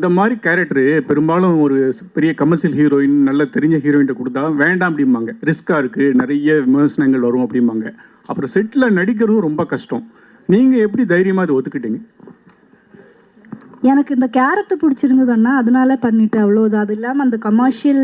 இந்த மாதிரி கேரக்டரு பெரும்பாலும் ஒரு பெரிய கமர்ஷியல் ஹீரோயின் நல்ல தெரிஞ்ச ஹீரோயின்ட்ட கொடுத்தா வேண்டாம் அப்படிம்பாங்க. ரிஸ்க்காக இருக்குது நிறைய விமர்சனங்கள் வரும் அப்படிம்பாங்க. அப்புறம் செட்டில் நடிக்கிறதும் ரொம்ப கஷ்டம். நீங்கள் எப்படி தைரியமாக அதை ஒத்துக்கிட்டீங்க? எனக்கு இந்த கேரக்டர் பிடிச்சிருந்ததுன்னா அதனால பண்ணிட்டேன் அவ்வளோதான் அது இல்லாமல் அந்த கமர்ஷியல்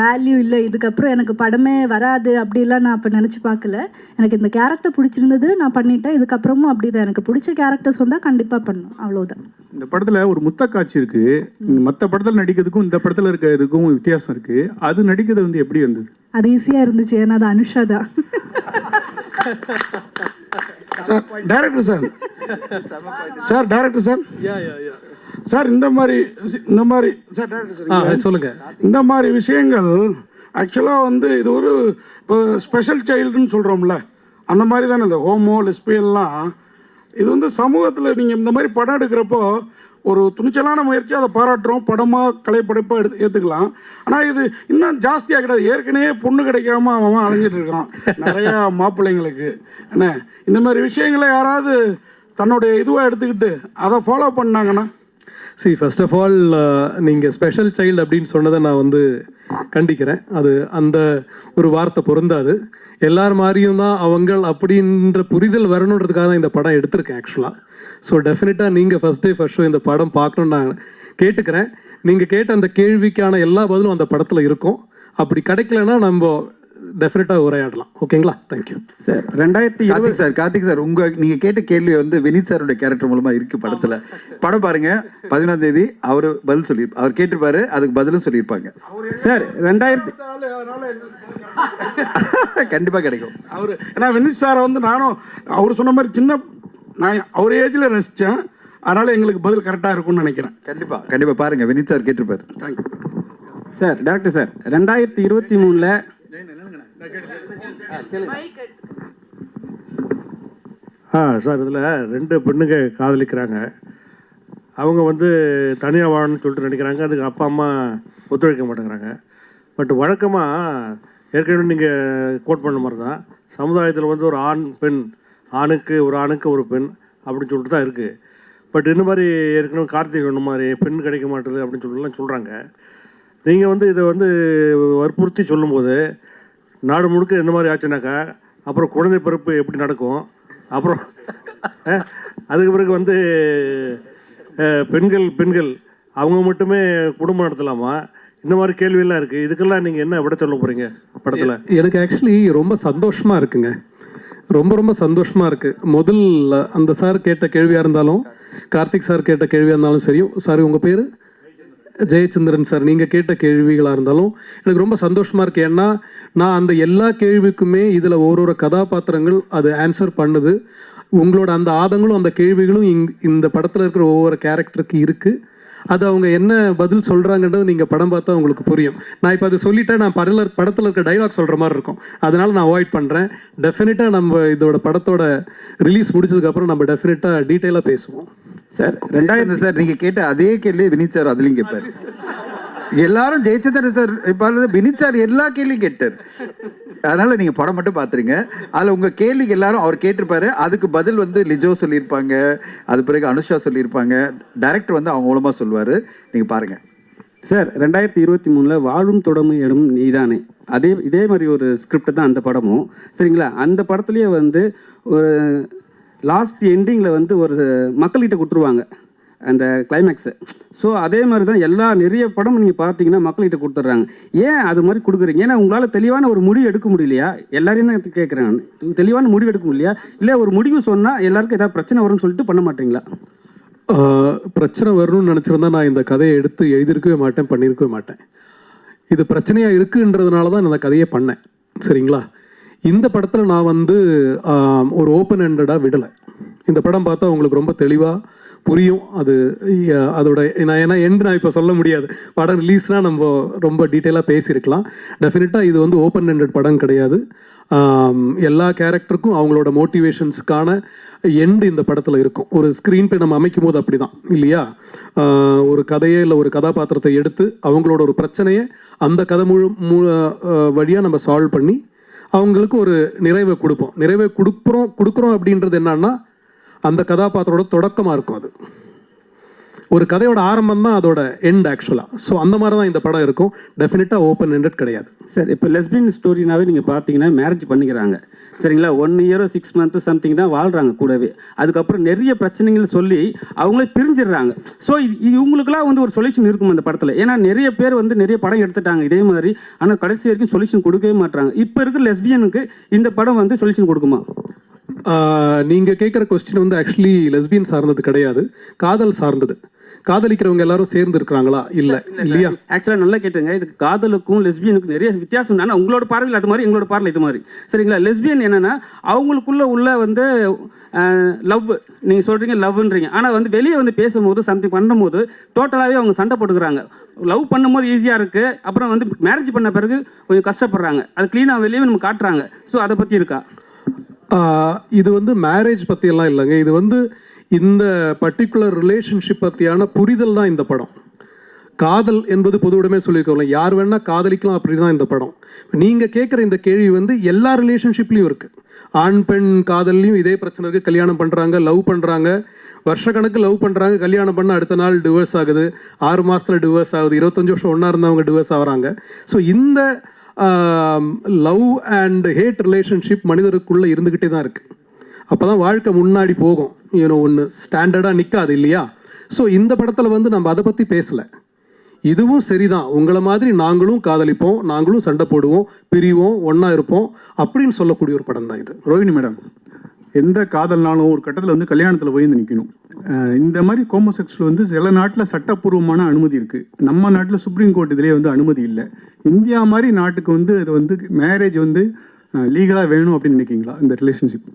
வேல்யூ இல்லை. இதுக்கப்புறம் எனக்கு படமே வராது அப்படிலாம் நான் அப்போ நினச்சி பார்க்கல. எனக்கு இந்த கேரக்டர் பிடிச்சிருந்தது நான் பண்ணிட்டேன். இதுக்கப்புறமும் அப்படிதான். எனக்கு பிடிச்ச கேரக்டர்ஸ் வந்தால் கண்டிப்பாக பண்ணும். அவ்வளோதான் இந்த படத்தில் ஒரு முத்த காட்சி இருக்குது மற்ற படத்தில் நடிக்கிறதுக்கும் இந்த படத்தில் இருக்கிறதுக்கும் வித்தியாசம் இருக்குது அது நடிக்கிறது வந்து எப்படி வந்தது அது ஈஸியாக இருந்துச்சு. ஏன்னா அது அனுஷா தான். Sir director sir sir director sir sir இந்த மாதிரி இந்த மாதிரி சார் சொல்லுங்க. இந்த மாதிரி விஷயங்கள் ஆக்சுவலாக வந்து இது ஒரு இப்போ ஸ்பெஷல் சைல்டுன்னு சொல்கிறோம்ல அந்த மாதிரி தானே இந்த ஹோமோ லெஸ்பியன்லாம் இது வந்து சமூகத்தில் நீங்கள் இந்த மாதிரி படம் எடுக்கிறப்போ ஒரு துணிச்சலான முயற்சி அதை பாராட்டுறோம் படமாக கலைப்படைப்பாக எடுத்து ஏற்றுக்கலாம் ஆனால் இது இன்னும் ஜாஸ்தியாக கிடையாது. ஏற்கனவே பொண்ணு கிடைக்காம அவன் அலைஞ்சிட்டு இருக்கான். நிறையா மாப்பிள்ளைங்களுக்கு. என்ன? இந்த மாதிரி விஷயங்களை யாராவது தன்னுடைய இதுவாக எடுத்துக்கிட்டு அதை ஃபாலோ பண்ணாங்கன்னா சி ஃபர்ஸ்ட் ஆஃப் ஆல் நீங்கள் ஸ்பெஷல் சைல்டு அப்படின்னு சொன்னதை நான் வந்து கண்டிக்கிறேன். அது அந்த ஒரு வார்த்தை பொருந்தாது. எல்லார் மாதிரியும் தான் அவங்கள் அப்படின்ற புரிதல் வரணுன்றதுக்காக தான் இந்த படம் எடுத்திருக்கேன் ஆக்சுவலாக ஸோ டெஃபினட்டாக நீங்கள் ஃபஸ்ட் டே ஃபர்ஸ்ட் ஷோ இந்த படம் பார்க்கணுன்னு நான் கேட்டுக்கிறேன். நீங்கள் கேட்ட அந்த கேள்விக்கான எல்லா பதிலும் அந்த படத்தில் இருக்கும். அப்படி கிடைக்கலன்னா நம்ம டெஃபினட்டாக உரையாடலாம். ஓகேங்களா தேங்க்யூ சார் ரெண்டாயிரத்தி இருபது சார் கார்த்திக் சார் உங்க நீங்க கேட்ட கேள்வி வந்து வினித் சாரோட கேரக்டர் மூலமா இருக்கு படத்துல. படம் பாருங்க. பதினொன்றாம் தேதி அவர் பதில் சொல்லி அவர் கேட்டிருப்பாரு அதுக்கு பதிலும் சொல்லியிருப்பாங்க. சார் ரெண்டாயிரத்தி கண்டிப்பா கிடைக்கும். அவர் ஏன்னா வினித் சாரை வந்து நானும் அவர் சொன்ன மாதிரி சின்ன நான் அவர் ஏஜில் ரசித்தேன் அதனால் எங்களுக்கு பதில் கரெக்டாக இருக்கும்னு நினைக்கிறேன். கண்டிப்பா கண்டிப்பா பாருங்க. Vinith sir கேட்டிருப்பாரு. Thank you sir doctor sir ரெண்டாயிரத்தி இருபத்தி மூணில் ஆ சார் இதில் ரெண்டு பெண்ணுங்க காதலிக்கிறாங்க. அவங்க வந்து தனியாக வாழணும்னு சொல்லிட்டு நினைக்கிறாங்க. அதுக்கு அப்பா அம்மா ஒத்துழைக்க மாட்டேங்கிறாங்க. பட் வழக்கமாக ஏற்கனவே நீங்கள் கோட் பண்ண மாதிரி தான் சமுதாயத்தில் வந்து ஒரு ஆண் பெண் ஆணுக்கு ஒரு ஆணுக்கு ஒரு பெண் அப்படின்னு சொல்லிட்டு தான் இருக்குது பட் இந்த மாதிரி ஏற்கனவே கார்த்திக் சொன்ன மாதிரி பெண் கிடைக்க மாட்டேது அப்படின்னு சொல்லிட்டுலாம் சொல்கிறாங்க நீங்கள் வந்து இதை வந்து வற்புறுத்தி சொல்லும்போது நாடு முழுக்க இந்த மாதிரி ஆச்சுனாக்கா அப்புறம் குழந்தை பிறப்பு எப்படி நடக்கும் அப்புறம் அதுக்கு பிறகு வந்து பெண்கள் பெண்கள் அவங்க மட்டுமே குடும்பம் நடத்தலாமா? இந்த மாதிரி கேள்வியெல்லாம் இருக்குது இதுக்கெல்லாம் நீங்கள் என்ன விட சொல்ல போகிறீங்க படத்தில்? எனக்கு ஆக்சுவலி ரொம்ப சந்தோஷமாக இருக்குங்க. ரொம்ப ரொம்ப சந்தோஷமாக இருக்குது முதல் அந்த சார் கேட்ட கேள்வியாக இருந்தாலும் கார்த்திக் சார் கேட்ட கேள்வியாக இருந்தாலும் சரி சார் உங்கள் பேர்? ஜெயச்சந்திரன் சார் நீங்கள் கேட்ட கேள்விகளாக இருந்தாலும் எனக்கு ரொம்ப சந்தோஷமாக இருக்குது ஏன்னா நான் அந்த எல்லா கேள்விக்குமே இதில் ஒரு ஒரு கதாபாத்திரங்கள் அது ஆன்சர் பண்ணுது. உங்களோட அந்த ஆதங்களும் அந்த கேள்விகளும் இங் இந்த படத்தில் இருக்கிற ஒவ்வொரு கேரக்டருக்கு இருக்குது அது அவங்க என்ன பதில் சொல்கிறாங்கன்றது நீங்கள் படம் பார்த்தா உங்களுக்கு புரியும். நான் இப்போ அதை சொல்லிட்டேன் நான் படல படத்தில் இருக்க டைலாக் சொல்கிற மாதிரி இருக்கும். அதனால் நான் அவாய்ட் பண்ணுறேன் டெஃபினட்டாக நம்ம இதோட படத்தோட ரிலீஸ் முடிச்சதுக்கப்புறம் நம்ம டெஃபினட்டாக டீட்டெயிலாக பேசுவோம். சார் ரெண்டாயிரத்து சார் நீங்க கேட்ட அதே கேள்வி வினித் சார் அதுலயும் கேட்பாரு எல்லாரும் ஜெயச்சந்திரன் சார்? இப்போ வினித் சார் எல்லா கேள்வியும் கேட்டார். அதனால நீங்க படம் மட்டும் பாத்துருங்க. அதுல உங்க கேள்விக்கு எல்லாரும் அவர் கேட்டிருப்பாரு. அதுக்கு பதில் வந்து லிஜோ சொல்லியிருப்பாங்க. அது பிறகு அனுஷா சொல்லியிருப்பாங்க. டைரக்டர் வந்து அவங்க மூலமா சொல்லுவாரு. நீங்க பாருங்க. சார் ரெண்டாயிரத்தி இருபத்தி மூணில் வாழும் தொடமும் இடம் நீதானே? அதே இதே மாதிரி ஒரு ஸ்கிரிப்ட் தான் அந்த படமும். சரிங்களா? அந்த படத்துலேயே வந்து ஒரு லாஸ்ட் எண்டிங்கில் வந்து ஒரு மக்கள்கிட்ட கொடுத்துருவாங்க அந்த கிளைமேக்ஸு ஸோ அதே மாதிரி தான் எல்லா நிறைய படம் நீங்கள் பார்த்தீங்கன்னா மக்கள்கிட்ட கொடுத்துட்றாங்க. ஏன் அது மாதிரி கொடுக்குறீங்க? ஏன்னா உங்களால் தெளிவான ஒரு முடிவு எடுக்க முடியலையா? எல்லாரையும் தான் கேட்குறேன் நான். தெளிவான முடிவு எடுக்க முடியலையா? இல்லை ஒரு முடிவு சொன்னால் எல்லாருக்கும் ஏதாவது பிரச்சனை வரும்னு சொல்லிட்டு பண்ண மாட்டீங்களா? பிரச்சனை வரணும்னு நினச்சிருந்தா நான் இந்த கதையை எடுத்து எழுதியிருக்கவே மாட்டேன் பண்ணியிருக்கவே மாட்டேன். இது பிரச்சனையாக இருக்குன்றதுனால தான் நான் அந்த கதையை பண்ணேன். சரிங்களா? இந்த படத்தில் நான் வந்து ஒரு ஓப்பன் ஹெண்டடாக விடலை. இந்த படம் பார்த்தா உங்களுக்கு ரொம்ப தெளிவாக புரியும். அது அதோட நான் ஏன்னா எண்டு நான் இப்போ சொல்ல முடியாது. படம் ரிலீஸ்னால் நம்ம ரொம்ப டீட்டெயிலாக பேசியிருக்கலாம். டெஃபினட்டாக இது வந்து ஓப்பன் ஹெண்டட் படம் கிடையாது. எல்லா கேரக்டருக்கும் அவங்களோட மோட்டிவேஷன்ஸுக்கான எண்டு இந்த படத்தில் இருக்கும். ஒரு ஸ்க்ரீன் பே நம்ம அமைக்கும் போது அப்படி தான் இல்லையா ஒரு கதையை இல்லை ஒரு கதாபாத்திரத்தை எடுத்து அவங்களோட ஒரு பிரச்சனையை அந்த கதை முழு மு வழியாக நம்ம சால்வ் பண்ணி அவங்களுக்கு ஒரு நிறைவை கொடுப்போம். நிறைவை கொடுக்குறோம் கொடுக்குறோம் அப்படின்றது என்னன்னா அந்த கதாபாத்திரோட தொடக்கமாக இருக்கும் அது. ஒரு கதையோட ஆரம்பம் தான் அதோட எண்ட் ஆக்சுவலாக ஸோ அந்த மாதிரி தான் இந்த படம் இருக்கும். டெஃபினட்டாக ஓப்பன் எண்டட் கிடையாது. சார் இப்போ லெஸ்பியன் ஸ்டோரினாவே நீங்கள் பார்த்தீங்கன்னா மேரேஜ் பண்ணிக்கிறாங்க. சரிங்களா? ஒன் இயரோ சிக்ஸ் மந்த்து சம்திங் தான் வாழ்கிறாங்க கூடவே. அதுக்கப்புறம் நிறைய பிரச்சனைகள் சொல்லி அவங்களே பிரிஞ்சிடுறாங்க. ஸோ இவங்களுக்குலாம் வந்து ஒரு சொல்யூஷன் இருக்கும் அந்த படத்தில். ஏன்னா நிறைய பேர் வந்து நிறைய படம் எடுத்துட்டாங்க இதே மாதிரி. ஆனால் கடைசி வரைக்கும் சொல்யூஷன் கொடுக்கவே மாட்டாங்க இப்போ இருக்கிற லெஸ்பியனுக்கு இந்த படம் வந்து சொல்யூஷன் கொடுக்குமா? ஆஹ் நீங்க கேட்குற கொஸ்டின் வந்து ஆக்சுவலி லெஸ்பியன் சார்ந்தது கிடையாது. காதல் சார்ந்தது. காதலிக்கிறவங்க எல்லாரும் சேர்ந்து இருக்கிறாங்களா? இல்ல. இல்லையா? ஆக்சுவலாக நல்லா கேட்டுங்க. இதுக்கு காதலுக்கும் லெஸ்பியனுக்கும் நிறைய வித்தியாசம் ஆனால் உங்களோட பார்வையில் அது மாதிரி எங்களோட பார்வையில் இது மாதிரி. சரிங்களா? லெஸ்பியன் என்னன்னா அவங்களுக்குள்ள உள்ள வந்து லவ் நீங்கள் சொல்கிறீங்க லவ்ன்றீங்க ஆனால் வந்து வெளியே வந்து பேசும்போது சம்திங் பண்ணும்போது டோட்டலாகவே அவங்க சண்டை போட்டுக்கிறாங்க. லவ் பண்ணும்போது ஈஸியாக இருக்குது அப்புறம் வந்து மேரேஜ் பண்ண பிறகு கொஞ்சம் கஷ்டப்படுறாங்க. அது க்ளீனாக வெளியே நம்ம காட்டுறாங்க. ஸோ அதை பற்றி இருக்கா? இது வந்து மேரேஜ் பற்றியெல்லாம் இல்லைங்க. இது வந்து இந்த பர்டிகுலர் ரிலேஷன்ஷிப் பற்றியான புரிதல் தான் இந்த படம். காதல் என்பது பொதுவுடமே சொல்லியிருக்கோம்ல. யார் வேணால் காதலிக்கலாம் அப்படி தான் இந்த படம். நீங்கள் கேட்குற இந்த கேள்வி வந்து எல்லா ரிலேஷன்ஷிப்லேயும் இருக்குது ஆண் பெண் காதல்லையும் இதே பிரச்சனை இருக்குது கல்யாணம் பண்ணுறாங்க லவ் பண்றாங்க. வருஷக்கணக்கு லவ் பண்ணுறாங்க கல்யாணம் பண்ண அடுத்த நாள் டிவோர்ஸ் ஆகுது. ஆறு மாதத்தில் டிவோர்ஸ் ஆகுது. இருபத்தஞ்சு வருஷம் ஒன்றா இருந்தவங்க டிவோர்ஸ் ஆகிறாங்க. ஸோ இந்த லவ் அண்ட் ஹேட் ரிலேஷன்ஷிப் மனிதருக்குள்ளே இருந்துக்கிட்டே தான் இருக்குது அப்போ தான் வாழ்க்கை முன்னாடி போகும். ஏன்னோ ஒன்று ஸ்டாண்டர்டாக நிற்காது இல்லையா? ஸோ இந்த படத்தில் வந்து நம்ம அதை பற்றி பேசலை. இதுவும் சரிதான். உங்களை மாதிரி நாங்களும் காதலிப்போம் நாங்களும் சண்டை போடுவோம் பிரிவோம் ஒன்றா இருப்போம் அப்படின்னு சொல்லக்கூடிய ஒரு படம் தான் இது. ரோஹிணி மேடம் எந்த காதல்னாலும் ஒரு கட்டத்தில் வந்து கல்யாணத்தில் போய் வந்து நிற்கணும் இந்த மாதிரி கோமோசெக்ஸுவல் வந்து சில நாட்டில் சட்டப்பூர்வமான அனுமதி இருக்குது நம்ம நாட்டில் சுப்ரீம் கோர்ட் இதிலே வந்து அனுமதி இல்லை. இந்தியா மாதிரி நாட்டுக்கு வந்து இது வந்து மேரேஜ் வந்து லீகலாக வேணும் அப்படின்னு நினைக்கிங்களா இந்த ரிலேஷன்ஷிப்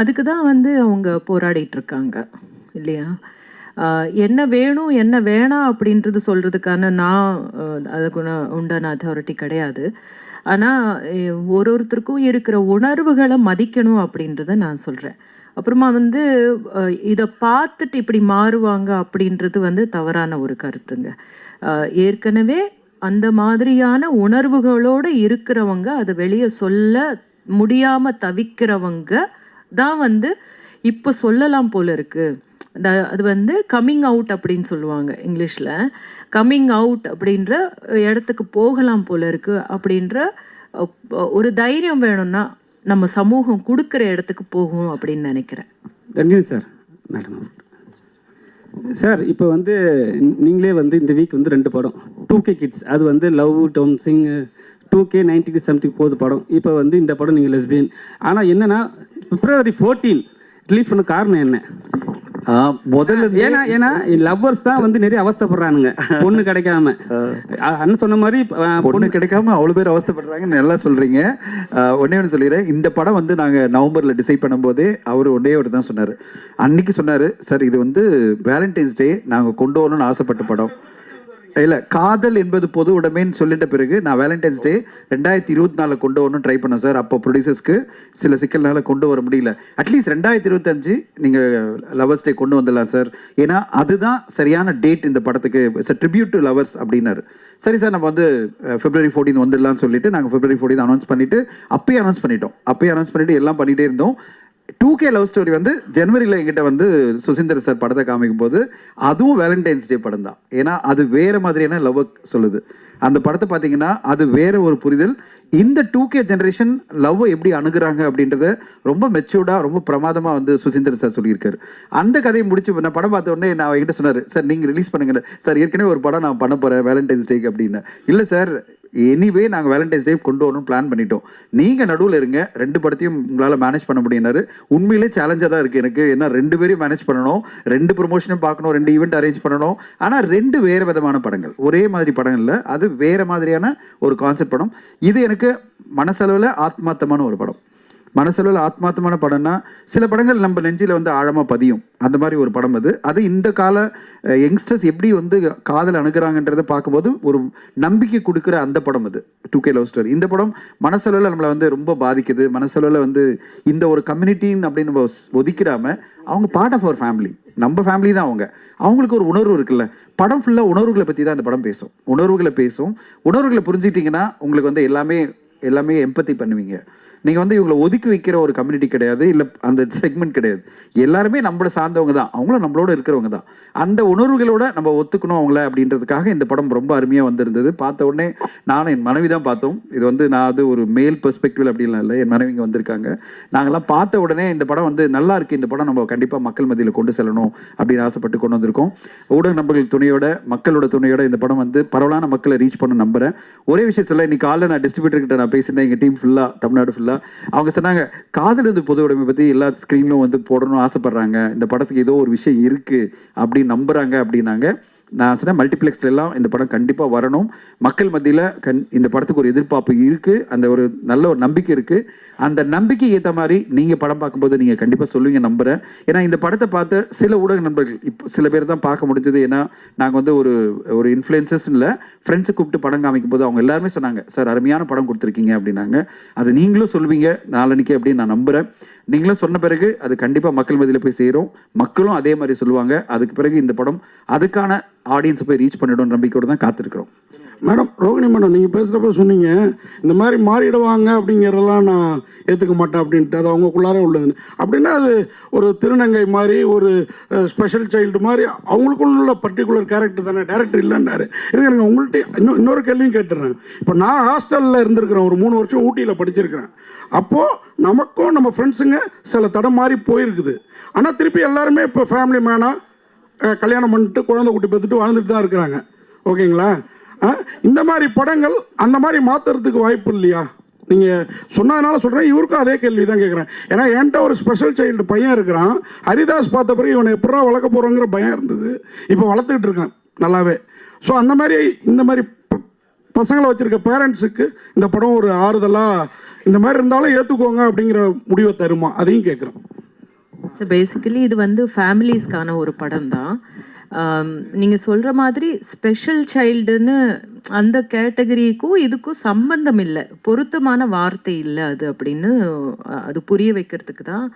அதுக்கு தான் வந்து அவங்க போராடிட்டு இருக்காங்க. இல்லையா? என்ன வேணும் என்ன வேணாம் அப்படின்றது சொல்றதுக்கான நான் அதுக்கு உண்டான அத்தாரிட்டி கிடையாது. ஆனால் ஒரு ஒருத்தருக்கும் இருக்கிற உணர்வுகளை மதிக்கணும் அப்படின்றத நான் சொல்கிறேன் அப்புறமா வந்து இதை பார்த்துட்டு இப்படி மாறுவாங்க அப்படின்றது வந்து தவறான ஒரு கருத்துங்க. ஏற்கனவே அந்த மாதிரியான உணர்வுகளோடு இருக்கிறவங்க அதை வெளியே சொல்ல முடியாமல் தவிக்கிறவங்க தான் வந்து இப்போ சொல்லலாம் போல இருக்குது த அது வந்து கம்மிங் அவுட் அப்படின்னு சொல்லுவாங்க இங்கிலீஷில். கம்மிங் அவுட் அப்படின்ற இடத்துக்கு போகலாம் போல இருக்குது அப்படின்ற ஒரு தைரியம் வேணும்னா நம்ம சமூகம் கொடுக்குற இடத்துக்கு போகும் அப்படின்னு நினைக்கிறேன். தன்யன் சார். மேடம். சார் இப்போ வந்து நீங்களே வந்து இந்த வீக் வந்து ரெண்டு படம். டூ கே கிட்ஸ் அது வந்து லவ் டவுன் சிங் டூ கே நைன்டிக்கு சம்திங் போகுது படம். இப்போ வந்து இந்த படம் நீங்கள் லெஸ்பியன் ஆனால் என்னென்னா பிப்ரவரி ஃபோர்டீன் ரிலீஸ் பண்ண காரணம் என்ன? முதல்ல ஏன்னா ஏன்னா லவ்வர்ஸ் தான் வந்து நிறைய அவஸ்தைப்படுறானுங்க. பொண்ணு கிடைக்காம. அண்ணன் சொன்ன மாதிரி பொண்ணு கிடைக்காம அவ்வளோ பேர் அவஸ்தைப்படுறாங்கன்னு நல்லா சொல்றீங்க. ஒண்ணே ஒன்று சொல்லிடுறேன். இந்த படம் வந்து நாங்கள் நவம்பரில் டிசைட் பண்ணும்போதே அவர் ஒன்றே ஒரு தான் சொன்னார். அன்னைக்கு சொன்னார் சார் இது வந்து வேலண்டைன்ஸ் டே நாங்கள் கொண்டு வரணும்னு ஆசைப்பட்ட படம். இல்லை காதல் என்பது பொது உடைமைன்னு சொல்லிட்ட பிறகு நான் வேலண்டைன்ஸ் டே ரெண்டாயிரத்தி இருபத்தி நாலு கொண்டு வரணும்னு ட்ரை பண்ணேன் சார் அப்போ ப்ரொடியூசர்ஸ்க்கு சில சிக்கல்னால கொண்டு வர முடியல. அட்லீஸ்ட் ரெண்டாயிரத்தி இருபத்தஞ்சு நீங்கள் லவர்ஸ் டே கொண்டு வந்துடலாம் சார் ஏன்னா அதுதான் சரியான டேட் இந்த படத்துக்கு. இட்ஸ் ட்ரிபியூட் டு லவர்ஸ் அப்படின்னாரு. சரி சார் நம்ம வந்து பிப்ரவரி ஃபோர்டீன் வந்துடலாம்னு சொல்லிட்டு நாங்கள் பிப்ரவரி ஃபோர்டீன் அனௌன்ஸ் பண்ணிட்டு அப்பயே அனௌன்ஸ் பண்ணிட்டோம். அப்பயே அனௌன்ஸ் பண்ணிட்டு எல்லாம் பண்ணிட்டே இருந்தோம். டூ கே லவ் ஸ்டோரி வந்து ஜனவரியில் எங்கிட்ட வந்து சுசீந்தர் சார் படத்தை காமிக்கும் போது அதுவும் வேலண்டைன்ஸ் டே படம் தான். ஏன்னா அது வேறு மாதிரியான லவ் சொல்லுது. அந்த படத்தை பார்த்தீங்கன்னா அது வேற ஒரு புரிதல். இந்த டூ கே ஜென்ரேஷன் லவ் எப்படி அணுகுறாங்க அப்படின்றத ரொம்ப மெச்சூர்டாக ரொம்ப பிரமாதமாக வந்து சுசீந்தர் சார் சொல்லியிருக்காரு. அந்த கதையை முடிச்சு நான் படம் பார்த்த உடனே நான் என்கிட்ட சொன்னார் சார் நீங்கள் ரிலீஸ் பண்ணுங்க. சார் ஏற்கனவே ஒரு படம் நான் பண்ண போகிறேன் வேலண்டைன்ஸ் டேக்கு அப்படின்னு. இல்லை சார் எனிவே நாங்கள் வேலண்டைன்ஸ் டே கொண்டு வரணும்னு பிளான் பண்ணிட்டோம். நீங்கள் நடுவில் இருங்க. ரெண்டு படத்தையும் உங்களால் மேனேஜ் பண்ண முடியினாரு உண்மையிலே சேலஞ்சாக தான் இருக்குது எனக்கு. ஏன்னா ரெண்டு பேரையும் மேனேஜ் பண்ணணும். ரெண்டு ப்ரொமோஷனும் பார்க்கணும். ரெண்டு ஈவெண்ட் அரேஞ்ச் பண்ணணும். ஆனால் ரெண்டு வேறு விதமான படங்கள். ஒரே மாதிரி படங்கள் இல்லை. அது வேறு மாதிரியான ஒரு கான்செப்ட் படம். இது எனக்கு மனசளவில் ஆத்மார்த்தமான ஒரு படம். மனசளவில் ஆத்மார்த்தமான படம்னா சில படங்கள் நம்ம நெஞ்சில் வந்து ஆழமாக பதியும். அந்த மாதிரி ஒரு படம் அது. அது இந்த கால யங்ஸ்டர்ஸ் எப்படி வந்து காதல் அணுகிறாங்கன்றதை பார்க்கும்போது ஒரு நம்பிக்கை கொடுக்குற அந்த படம் அது. டூ கே லவ் ஸ்டோரி இந்த படம் மனசளவில் நம்மளை வந்து ரொம்ப பாதிக்குது. மனசளவில் வந்து இந்த ஒரு கம்யூனிட்டின்னு அப்படின்னு நம்ம ஒதுக்கிடாமல் அவங்க பார்ட் ஆஃப் அவர் ஃபேமிலி நம்ம ஃபேமிலி தான் அவங்க. அவங்களுக்கு ஒரு உணர்வு இருக்குல்ல. படம் ஃபுல்லாக உணர்வுகளை பற்றி தான் அந்த படம் பேசும். உணர்வுகளை பேசும். உணர்வுகளை புரிஞ்சுக்கிட்டிங்கன்னா உங்களுக்கு வந்து எல்லாமே எல்லாமே எம்பத்தி பண்ணுவீங்க. நீங்கள் வந்து இவங்களை ஒதுக்கி வைக்கிற ஒரு கம்யூனிட்டி கிடையாது இல்லை அந்த செக்மெண்ட் கிடையாது. எல்லாருமே நம்மளை சார்ந்தவங்க தான். அவங்களும் நம்மளோட இருக்கிறவங்க தான். அந்த உணர்வுகளோட நம்ம ஒத்துக்கணும் அவங்கள அப்படின்றதுக்காக இந்த படம் ரொம்ப அருமையாக வந்திருந்தது. பார்த்த உடனே நானும் என் மனைவி தான் பார்த்தோம். இது வந்து நான் அது ஒரு மேல் பெர்ஸ்பெக்டிவ் அப்படின்லாம் இல்லை. என் மனைவிங்க வந்திருக்காங்க. நாங்களாம் பார்த்த உடனே இந்த படம் வந்து நல்லா இருக்குது இந்த படம் நம்ம கண்டிப்பாக மக்கள் மத்தியில் கொண்டு செல்லணும் அப்படின்னு ஆசைப்பட்டு கொண்டு வந்திருக்கோம். ஊடக நம்பர்கள் துணையோட மக்களோட துணையோட இந்த படம் வந்து பரவலான மக்களை ரீச் பண்ண நம்புறேன். ஒரே விஷயத்தில் இன்னைக்கு காலையில் நான் டிஸ்ட்ரிபியூட்டர்கிட்ட நான் பேசியிருந்தேன். எங்கள் டீம் ஃபுல்லாக தமிழ்நாடு ஃபுல்லாக அவங்க சொன்னாங்க காதலது பொது உடைமை பற்றி எல்லா ஸ்க்ரீன்லும் வந்து போடணும்னு ஆசைப்படுறாங்க. இந்த படத்துக்கு ஏதோ ஒரு விஷயம் இருக்குது அப்படின்னு நம்புறாங்க அப்படின்னாங்க. நான் சொன்னேன் மல்டிப்ளெக்ஸ்ல எல்லாம் இந்த படம் கண்டிப்பாக வரணும். மக்கள் மத்தியில் கண் இந்த படத்துக்கு ஒரு எதிர்பார்ப்பு இருக்குது அந்த ஒரு நல்ல ஒரு நம்பிக்கை இருக்குது அந்த நம்பிக்கை ஏற்ற மாதிரி நீங்கள் படம் பார்க்கும்போது நீங்கள் கண்டிப்பாக சொல்லுவீங்க நம்புகிறேன் ஏன்னா இந்த படத்தை பார்த்த சில ஊடக நண்பர்கள் இப்போ சில பேர் தான் பார்க்க முடிஞ்சது. ஏன்னா நாங்கள் வந்து ஒரு ஒரு இன்ஃப்ளூயன்சஸ் இல்லை ஃப்ரெண்ட்ஸை கூப்பிட்டு படம் காமிக்கும் போது அவங்க எல்லாருமே சொன்னாங்க சார் அருமையான படம் கொடுத்துருக்கீங்க அப்படின்னாங்க. அது நீங்களும் சொல்லுவீங்க நாளன்னைக்கு அப்படின்னு நான் நம்புகிறேன் நீங்களும் சொன்ன பிறகு அது கண்டிப்பாக மக்கள் மதியில் போய் சேரும். மக்களும் அதே மாதிரி சொல்லுவாங்க. அதுக்கு பிறகு இந்த படம் அதுக்கான ஆடியன்ஸை போய் ரீச் பண்ணிடும் நம்பிக்கையோடு தான் காத்திருக்கிறோம். மேடம் ரோகிணி மேடம் நீங்கள் பேசுகிறப்ப சொன்னீங்க இந்த மாதிரி மாறிடுவாங்க அப்படிங்கிறதெல்லாம் நான் ஏற்றுக்க மாட்டேன் அப்படின்ட்டு அது அவங்களுக்குள்ளாரே உள்ளதுன்னு அப்படின்னா அது ஒரு திருநங்கை மாதிரி ஒரு ஸ்பெஷல் சைல்டு மாதிரி அவங்களுக்குள்ள பர்டிகுலர் கேரக்டர் தானே டேரக்டர் இல்லைன்னாரு. இருங்க இருங்க உங்கள்கிட்ட இன்னும் இன்னொரு கேள்வியும் கேட்டுறேன். இப்போ நான் ஹாஸ்டலில் இருந்திருக்கிறேன் ஒரு மூணு வருஷம் ஊட்டியில் படிச்சிருக்கிறேன். அப்போது நமக்கும் நம்ம ஃப்ரெண்ட்ஸுங்க சில தடம் மாறி போயிருக்குது. ஆனால் திருப்பி எல்லாருமே இப்போ ஃபேமிலி மேனாக கல்யாணம் பண்ணிட்டு குழந்தை குட்டி பார்த்துட்டு வாழ்ந்துட்டு தான் இருக்கிறாங்க. ஓகேங்களா? ஆ, இந்த மாதிரி படங்கள் அந்த மாதிரி மாற்றுறதுக்கு வாய்ப்பு இல்லையா? நீங்கள் சொன்னதுனால சொல்கிறேன் இவருக்கும் அதே கேள்வி தான் கேட்குறேன் ஏன்னா என்கிட்ட ஒரு ஸ்பெஷல் சைல்டு பையன் இருக்கிறான். ஹரிதாஸ் பார்த்த பிறகு இவனை எப்படா வளர்க்க போகிறோங்கிற பயம் இருந்தது. இப்போ வளர்த்துக்கிட்டு இருக்கான் நல்லாவே. ஸோ அந்த மாதிரி இந்த மாதிரி ப- பசங்களை வச்சுருக்க பேரண்ட்ஸுக்கு இந்த படம் ஒரு ஆறுதலாக இந்த மாதிரி இருந்தாலும் ஏற்றுக்கோங்க அப்படிங்கிற முடிவை தருமா? அதையும் கேட்குறேன் ஸோ பேசிக்கலி இது வந்து ஃபேமிலிஸ்க்கான ஒரு படம் தான் நீங்கள் சொல்கிற மாதிரி ஸ்பெஷல் சைல்டுன்னு அந்த கேட்டகரிக்கும் இதுக்கும் சம்பந்தம் இல்லை. பொருத்தமான வார்த்தை இல்லை அது அப்படின்னு அது புரிய வைக்கிறதுக்கு தான்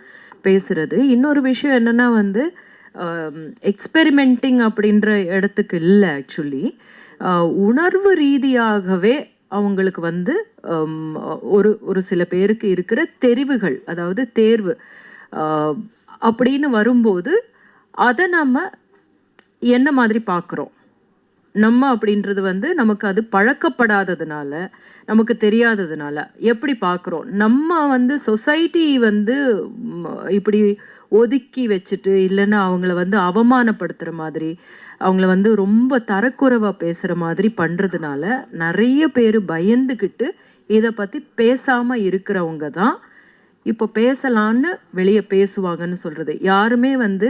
பேசுறது. இன்னொரு விஷயம் என்னன்னா வந்து எக்ஸ்பெரிமெண்டிங் அப்படின்ற இடத்துக்கு இல்லை ஆக்சுவலி உணர்வு ரீதியாகவே அவங்களுக்கு வந்து ஹம், ஒரு ஒரு சில பேருக்கு இருக்கிற தெரிவுகள் அதாவது தேர்வு அப்படின்னு வரும்போது அதை நம்ம என்ன மாதிரி பார்க்குறோம்? நம்ம அப்படின்றது வந்து நமக்கு அது பழக்கப்படாததுனால நமக்கு தெரியாததுனால எப்படி பார்க்குறோம்? நம்ம வந்து சொசைட்டி வந்து இப்படி ஒதுக்கி வச்சுட்டு இல்லைன்னா அவங்கள வந்து அவமானப்படுத்துகிற மாதிரி அவங்கள வந்து ரொம்ப தரக்குறைவாக பேசுகிற மாதிரி பண்ணுறதுனால நிறைய பேர் பயந்துக்கிட்டு இதை பற்றி பேசாமல் இருக்கிறவங்க தான். இப்போ பேசலான்னு வெளியே பேசுவாங்கன்னு சொல்கிறது யாருமே வந்து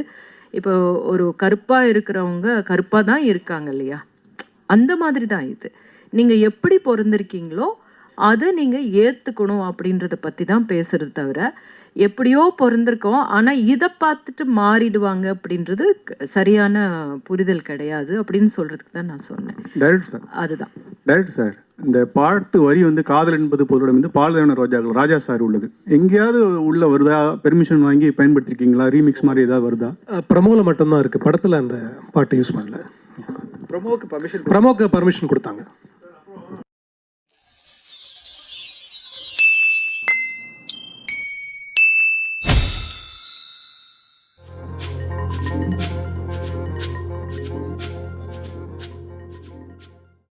இப்போ ஒரு கருப்பாக இருக்கிறவங்க கருப்பாக தான் இருக்காங்க இல்லையா? அந்த மாதிரி தான் இது. நீங்கள் எப்படி பிறந்திருக்கீங்களோ அதை நீங்கள் ஏற்றுக்கணும் அப்படின்றத பற்றி தான் பேசுறது தவிர எப்படியோ பிறந்திருக்கோம் ஆனால் இதை பார்த்துட்டு மாறிடுவாங்க அப்படின்றது சரியான புரிதல் கிடையாது அப்படின்னு சொல்கிறதுக்கு தான் நான் சொன்னேன். டைரக்ட் சார் அதுதான். டைரக்ட் சார் இந்த பாட்டு வரி வந்து காதல் என்பது பொருளும் வந்து பாலதேவன ரோஜாக்கள் ராஜா சார் உள்ளது. எங்கேயாவது உள்ள வருதா? பெர்மிஷன் வாங்கி பயன்படுத்திருக்கீங்களா? ரீமிக்ஸ் மாதிரி ஏதாவது வருதா? ப்ரமோவில் மட்டும்தான் இருக்குது படத்தில் அந்த பாட்டு யூஸ் பண்ணல. ப்ரொமோக்கு பர்மிஷன் ப்ரமோக்கு பர்மிஷன் கொடுத்தாங்க.